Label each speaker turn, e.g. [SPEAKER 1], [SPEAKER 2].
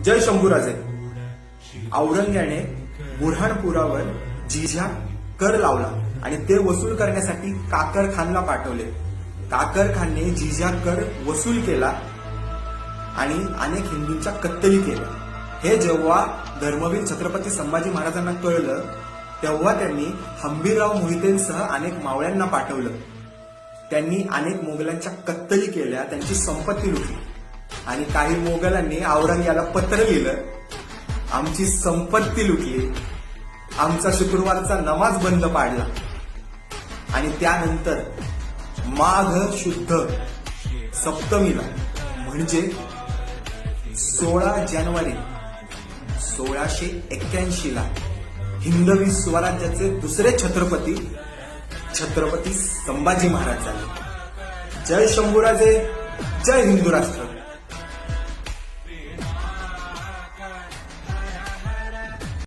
[SPEAKER 1] जय शंभूराजे. औरंग्याने बुरहाणपुरावर जिझ्या कर लावला आणि ते वसूल करण्यासाठी काकर खानला पाठवले. काकर खानने जिझ्या कर वसूल केला आणि अनेक हिंदूंच्या कत्तली केल्या हे जेव्हा धर्मवीर छत्रपती संभाजी महाराजांना कळलं तेव्हा त्यांनी हंबीरराव मोहितेंसह अनेक मावळ्यांना पाठवलं. त्यांनी अनेक मोगलांच्या कत्तली केल्या त्यांची संपत्ती लुटली. आणि काही मोगलांनी औरंग्याला पत्र लिहिलं. आमची संपत्ती लुटली. आमचा शुक्रवारचा नमाज बंद पाडला. आणि त्यानंतर माघ शुद्ध सप्तमीला म्हणजे सोळा जानेवारी सोळाशे एक्क्याऐंशी ला हिंदवी स्वराज्याचे दुसरे छत्रपती छत्रपती संभाजी महाराज झाले. जय शंभूराजे जय हिंदू राष्ट्र.